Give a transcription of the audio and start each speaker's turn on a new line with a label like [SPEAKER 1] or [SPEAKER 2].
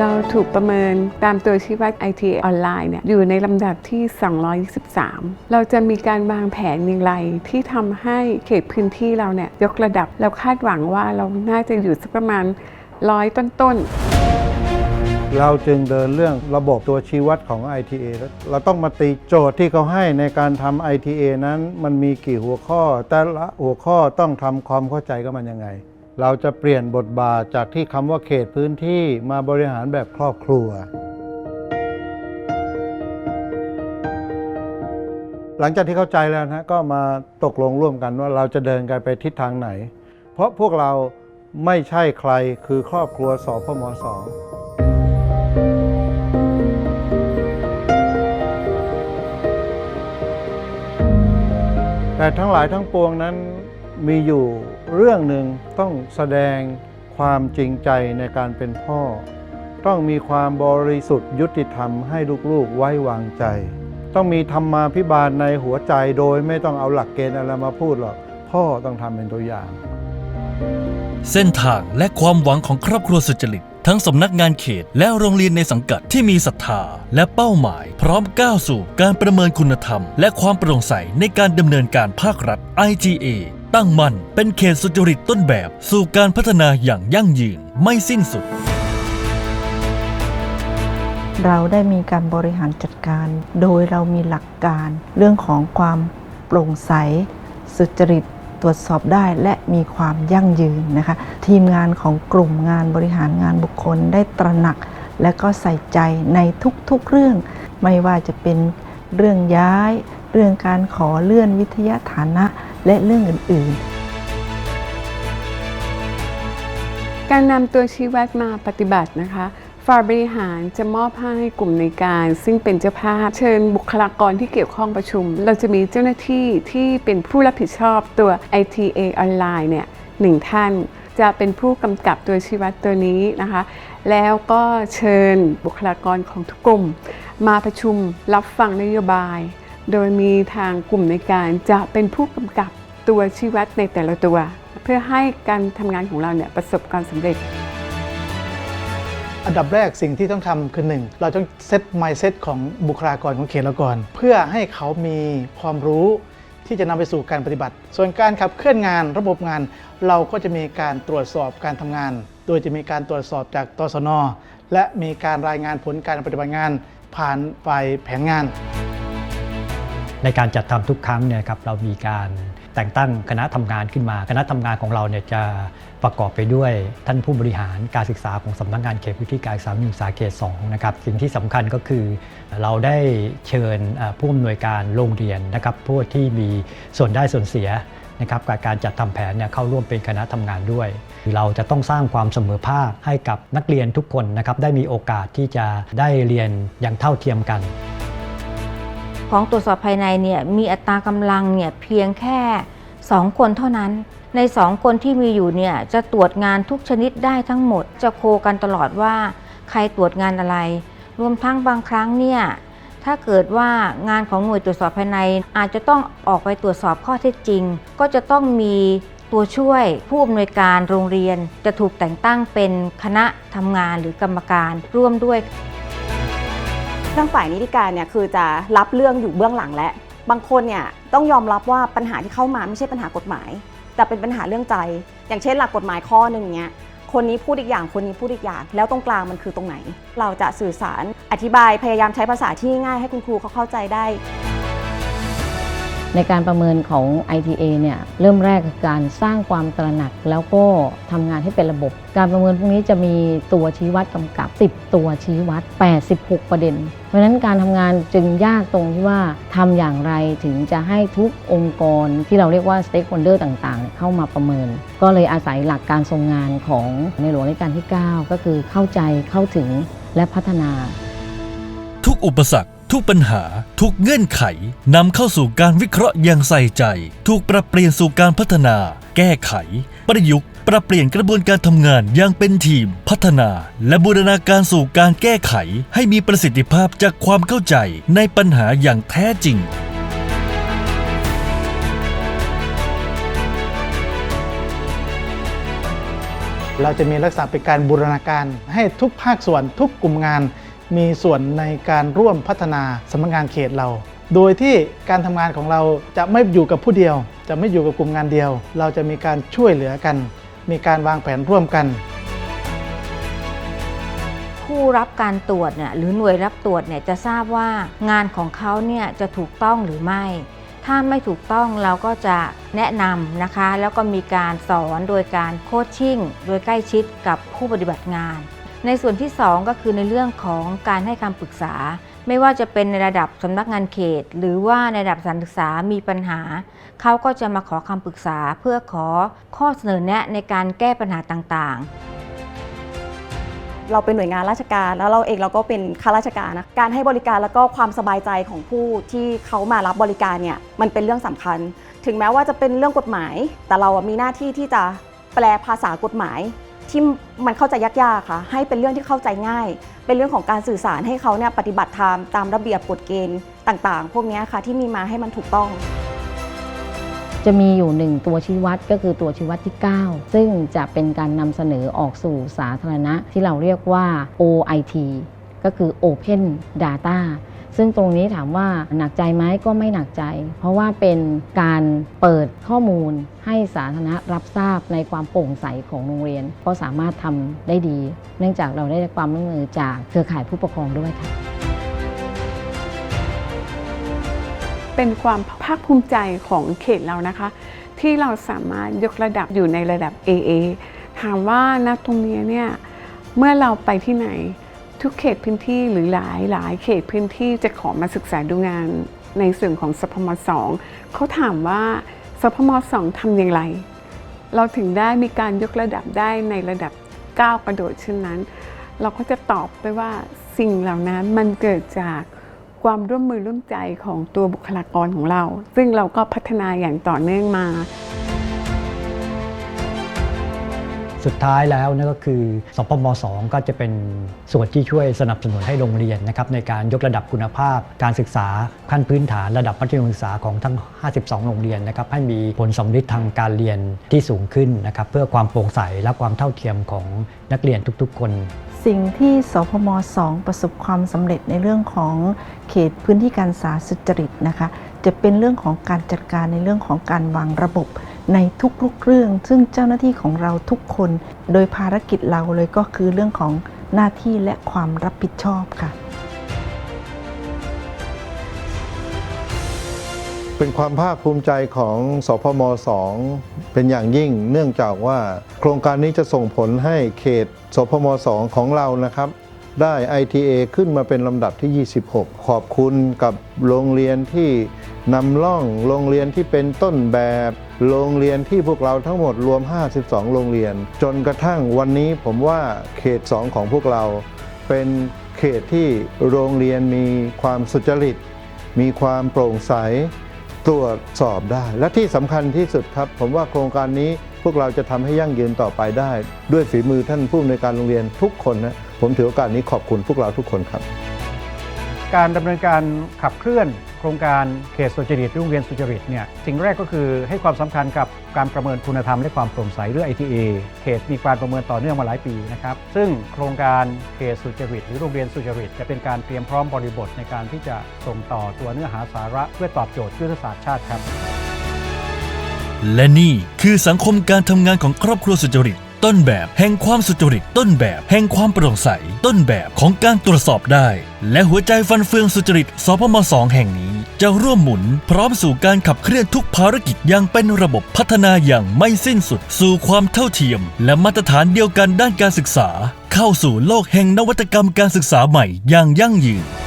[SPEAKER 1] เราถูกประเมินตามตัวชี้วัด IT ออนไลน์เนี่ยอยู่ในลำดับที่ 223 เราจะมีการวางแผนอย่างไร ที่ทำให้เขตพื้นที่เราเนี่ยยกระดับเราคาดหวังว่าเราน่าจะอยู่สักประมาณร้อยต้นๆ
[SPEAKER 2] เราจึงเดินเรื่องระบบตัวชี้วัดของ ITA เราต้องมาตีโจทย์ที่เขาให้ในการทำ ITA นั้นมันมีกี่หัวข้อ แต่ละหัวข้อต้องทำความเข้าใจกับมันยังไง เราจะเปลี่ยนบทบาทจากที่คำว่าเขตพื้นที่มาบริหารแบบครอบครัว หลังจากที่เข้าใจแล้วนะก็มาตกลงร่วมกันว่าเราจะเดินกันไปทิศทางไหน เพราะพวกเราไม่ใช่ใครคือครอบครัวสพมสองแต่ทั้งหลายทั้งปวงนั้นมีอยู่ เรื่องหนึ่งต้องแสดงความจริงใจในการเป็นพ่อ ต้องมีความบริสุทธิ์ยุติธรรมให้ลูกๆไว้วางใจ ต้องมีธรรมาพิบาลในหัวใจโดยไม่ต้องเอาหลักเกณฑ์อะไรมาพูดหรอก พ่อต้องทำเป็นตัวอย่าง
[SPEAKER 3] เส้นทางและความหวังของครอบครัวสุจริต ทั้งสำนักงานเขตและโรงเรียนในสังกัดที่มีศรัทธาและเป้าหมาย พร้อมก้าวสู่การประเมินคุณธรรม และความโปร่งใสในการดำเนินการภาครัฐ IGA ตั้งมั่น เป็นเขตสุจริตต้นแบบ สู่การพัฒนาอย่างยั่งยืนไม่สิ้นสุด
[SPEAKER 4] เราได้มีการบริหารจัดการ โดยเรามีหลักการ เรื่องของความโปร่งใส สุจริตตรวจสอบได้และมีความยั่งยืนนะคะ ทีมงานของกลุ่มงานบริหารงานบุคคลได้ตระหนัก และก็ใส่ใจในทุกๆเรื่อง ไม่ว่าจะเป็นเรื่องย้าย เรื่องการขอเลื่อนวิทยาฐานะ และเรื่องอื่น ๆ
[SPEAKER 1] การนำตัวชี้วัดมาปฏิบัตินะคะฝ่ายบริหารจะมอบให้กลุ่มในการ ซึ่งเป็นเจ้าภาพ เชิญบุคลากรที่เกี่ยวข้องประชุม เราจะมีเจ้าหน้าที่ที่เป็นผู้รับผิดชอบตัว ITA ออนไลน์เนี่ยหนึ่งท่านจะเป็นผู้กำกับตัวชีวัดตัวนี้นะคะ แล้วก็เชิญบุคลากรของทุกกลุ่ม มาประชุมรับฟังนโยบาย โดยมีทางกลุ่มในการจะเป็นผู้กำกับ ตัวชี้วัดในแต่ละตัว เพื่อให้การทำงานของเราเนี่ยประสบความสำเร็จ
[SPEAKER 5] อันดับแรกสิ่งที่ต้องทำคือหนึ่งเราต้องเซต mindset ของบุคลากรของเขตเราก่อน เพื่อให้เขามีความรู้ที่จะนำไปสู่การปฏิบัติ ส่วนการขับเคลื่อนงานระบบงาน เราก็จะมีการตรวจสอบการทำงาน โดยจะมีการตรวจสอบจากตสน และมีการรายงานผลการปฏิบัติงาน ผ่านฝ่ายแผนงาน
[SPEAKER 6] ในการจัดทำทุกครั้งเนี่ยครับเรามีการ แต่งตั้งคณะทำงานขึ้นมา คณะทำงานของเราเนี่ยจะประกอบไปด้วยท่านผู้บริหารการศึกษาของสำนักงานเขตพื้นที่การศึกษาหนึ่งสาเขต2นะครับสิ่งที่สำคัญก็คือเราได้เชิญผู้อำนวยการโรงเรียนนะครับผู้ที่มีส่วนได้ส่วนเสียนะครับกับการจัดทำแผนเนี่ยเข้าร่วมเป็นคณะทำงานด้วย เราจะต้องสร้างความเสมอภาคให้กับนักเรียนทุกคนนะครับได้มีโอกาสที่จะได้เรียนอย่างเท่าเทียมกัน
[SPEAKER 7] ของตรวจสอบภายในเนี่ยมีอัตรากำลังเนี่ยเพียงแค่ 2 คนเท่านั้น ใน 2 คนที่มีอยู่เนี่ยจะตรวจงานทุกชนิดได้ทั้งหมด จะโคกันตลอดว่าใครตรวจงานอะไร รวมทั้งบางครั้งเนี่ยถ้าเกิดว่างานของหน่วยตรวจสอบภายใน อาจจะต้องออกไปตรวจสอบข้อเท็จจริง ก็จะต้องมีตัวช่วยผู้อำนวยการโรงเรียนจะถูกแต่งตั้งเป็นคณะทำงานหรือกรรมการร่วมด้วย
[SPEAKER 8] ทางฝ่ายนิติการเนี่ยคือจะรับเรื่องอยู่เบื้องหลังและ บางคนเนี่ยต้องยอมรับว่าปัญหาที่เข้ามาไม่ใช่ปัญหากฎหมาย แต่เป็นปัญหาเรื่องใจ อย่างเช่นหลักกฎหมายข้อหนึ่งเนี่ยคนนี้พูดอีกอย่างคนนี้พูดอีกอย่าง แล้วตรงกลางมันคือตรงไหน เราจะสื่อสารอธิบายพยายามใช้ภาษาที่ง่ายให้คุณครูเขาเข้าใจได้
[SPEAKER 9] ในการประเมินของ ITA เนี่ยเริ่มแรกคือการสร้างความตระหนักแล้วก็ทำงานให้เป็นระบบ การประเมินพวกนี้จะมีตัวชี้วัดกำกับ 10 ตัวชี้วัด 86 ประเด็น เพราะฉะนั้นการทำงานจึงยากตรงที่ว่าทำอย่างไรถึงจะให้ทุกองค์กรที่เราเรียกว่า stakeholder ต่างๆ เข้ามาประเมิน ก็เลยอาศัยหลักการทรงงานของในหลวงรัชกาลที่ 9 ก็คือเข้าใจเข้าถึงและพัฒนา
[SPEAKER 3] ทุกอุปสรรค ทุกปัญหา ทุกเงื่อนไขนำเข้าสู่การวิเคราะห์อย่างใส่ใจ ถูกปรับเปลี่ยนสู่การพัฒนา แก้ไข ประยุกต์ ปรับเปลี่ยนกระบวนการทำงานอย่างเป็นทีม พัฒนา และบูรณาการสู่การแก้ไข ให้มีประสิทธิภาพจากความเข้าใจในปัญหาอย่างแท้จริง
[SPEAKER 5] เราจะมีลักษณะเป็นการบูรณาการให้ทุกภาคส่วนทุกกลุ่มงาน มีส่วนในการร่วมพัฒนาสำนักงานเขตเรา โดยที่การทำงานของเราจะไม่อยู่กับผู้เดียว จะไม่อยู่กับกลุ่มงานเดียว เราจะมีการช่วยเหลือกัน มีการวางแผนร่วมกัน
[SPEAKER 7] ผู้รับการตรวจเนี่ยหรือหน่วยรับตรวจเนี่ยจะทราบว่างานของเขาเนี่ยจะถูกต้องหรือไม่ ถ้าไม่ถูกต้องเราก็จะแนะนำนะคะ แล้วก็มีการสอนโดยการโคชชิ่งโดยใกล้ชิดกับผู้ปฏิบัติงาน ในส่วนที่ 2 ก็คือในเรื่องของการให้คำปรึกษา ไม่ว่าจะเป็นในระดับสำนักงานเขต หรือว่าในระดับสถานศึกษามีปัญหา เขาก็จะมาขอคำปรึกษาเพื่อขอข้อเสนอแนะในการแก้ปัญหาต่างๆ
[SPEAKER 8] เราเป็นหน่วยงานราชการแล้วเราเองเราก็เป็นข้าราชการนะการให้บริการแล้วก็ความสบายใจของผู้ที่เขามารับบริการเนี่ยมันเป็นเรื่องสำคัญ ถึงแม้ว่าจะเป็นเรื่องกฎหมาย แต่เรามีหน้าที่ที่จะแปลภาษากฎหมาย ที่มันเข้าใจยากๆค่ะ ให้เป็นเรื่องที่เข้าใจง่าย เป็นเรื่องของการสื่อสารให้เขาเนี่ยปฏิบัติตามตามระเบียบกฎเกณฑ์ต่างๆ พวกนี้ค่ะที่มีมาให้มันถูกต้อง
[SPEAKER 9] จะมีอยู่หนึ่งตัวชี้วัดก็คือตัวชี้วัดที่ 9 ซึ่งจะเป็นการนำเสนอออกสู่สาธารณะที่เราเรียกว่า OIT ก็คือ Open Data ซึ่งตรงนี้ถามว่าหนักใจไหมก็ไม่หนักใจ เพราะว่าเป็นการเปิดข้อมูลให้สาธารณะรับทราบในความโปร่งใสของโรงเรียน ก็สามารถทำได้ดี เนื่องจากเราได้ความร่วมมือจากเครือข่ายผู้ปกครองด้วยค่ะ
[SPEAKER 1] เป็นความภาคภูมิใจของเขตเรานะคะ ที่เราสามารถยกระดับอยู่ในระดับ AA ถามว่าณตรงนี้เนี่ยเมื่อเราไปที่ไหน ทุกเขตพื้นที่หรือหลายหลายเขตพื้นที่จะขอมาศึกษาดูงานในส่วนของสพมสองเขาถามว่าสพมสองทำอย่างไร เราถึงได้มีการยกระดับได้ในระดับก้าวกระโดดเช่นนั้น เราก็จะตอบไปว่าสิ่งเหล่านั้นมันเกิดจากความร่วมมือร่วมใจของตัวบุคลากรของเรา ซึ่งเราก็พัฒนาอย่างต่อเนื่องมา
[SPEAKER 6] สุดท้ายแล้วนั่นก็คือสพม2ก็จะเป็นส่วนที่ช่วยสนับสนุนให้โรงเรียนนะครับในการยกระดับคุณภาพ การศึกษาขั้นพื้นฐานระดับมัธยมศึกษาของทั้ง 52 โรงเรียนนะครับให้มีผลสำลิดทางการเรียนที่สูงขึ้นนะครับเพื่อความโปร่งใสและความเท่าเทียมของนักเรียนทุกๆ คน
[SPEAKER 4] สิ่งที่สพม2ประสบความสำเร็จในเรื่องของเขตพื้นที่การศึกษาสุจริตนะคะจะเป็นเรื่องของการจัดการในเรื่องของการวางระบบ ในทุกๆเรื่อง ซึ่งเจ้าหน้าที่ของเราทุกคน โดยภารกิจเราเลยก็คือเรื่องของหน้าที่และความรับผิดชอบค่ะ
[SPEAKER 2] เป็นความภาคภูมิใจของสพม 2 เป็นอย่างยิ่ง เนื่องจากว่าโครงการนี้จะส่งผลให้เขตสพม 2 ของเรานะครับ ได้ ITA ขึ้นมาเป็นลำดับที่ 26 ขอบคุณกับโรงเรียนที่นำร่อง โรงเรียนที่เป็นต้นแบบ โรงเรียนที่พวกเราทั้งหมดรวม 52 โรงเรียน จนกระทั่งวันนี้ผมว่าเขต 2 ของพวกเรา เป็นเขตที่โรงเรียนมีความสุจริต มีความโปร่งใส ตรวจสอบได้ และที่สำคัญที่สุดครับ ผมว่าโครงการนี้พวกเราจะทำให้ยั่งยืนต่อไปได้ ด้วยฝีมือท่านผู้อำนวยการโรงเรียนทุกคนนะ ผมถือโอกาสนี้ขอบคุณพวกเราทุกคนครับ
[SPEAKER 10] การดำเนินการขับเคลื่อนโครงการเขตสุจริตโรงเรียนสุจริตเนี่ยสิ่งแรกก็คือให้ความสำคัญกับการประเมินคุณธรรมและความโปร่งใสหรือ ITA เขตมีการประเมินต่อเนื่องมาหลายปีนะครับซึ่งโครงการเขตสุจริตหรือโรงเรียนสุจริตจะเป็นการเตรียมพร้อมบริบทในการที่จะส่งต่อตัวเนื้อหาสาระเพื่อตอบโจทย์ยุทธศาสตร์ชาติครับ
[SPEAKER 3] และนี่คือสังคมการทำงานของครอบครัวสุจริต ต้นแบบแห่งความสุจริตต้นแบบแห่งความโปร่งใส ต้นแบบของการตรวจสอบได้ และหัวใจฟันเฟืองสุจริตสพมสองแห่งนี้ จะร่วมหมุนพร้อมสู่การขับเคลื่อนทุกภารกิจอย่างเป็นระบบพัฒนาอย่างไม่สิ้นสุด สู่ความเท่าเทียม และมาตรฐานเดียวกันด้านการศึกษา เข้าสู่โลกแห่งนวัตกรรมการศึกษาใหม่อย่างยั่งยืน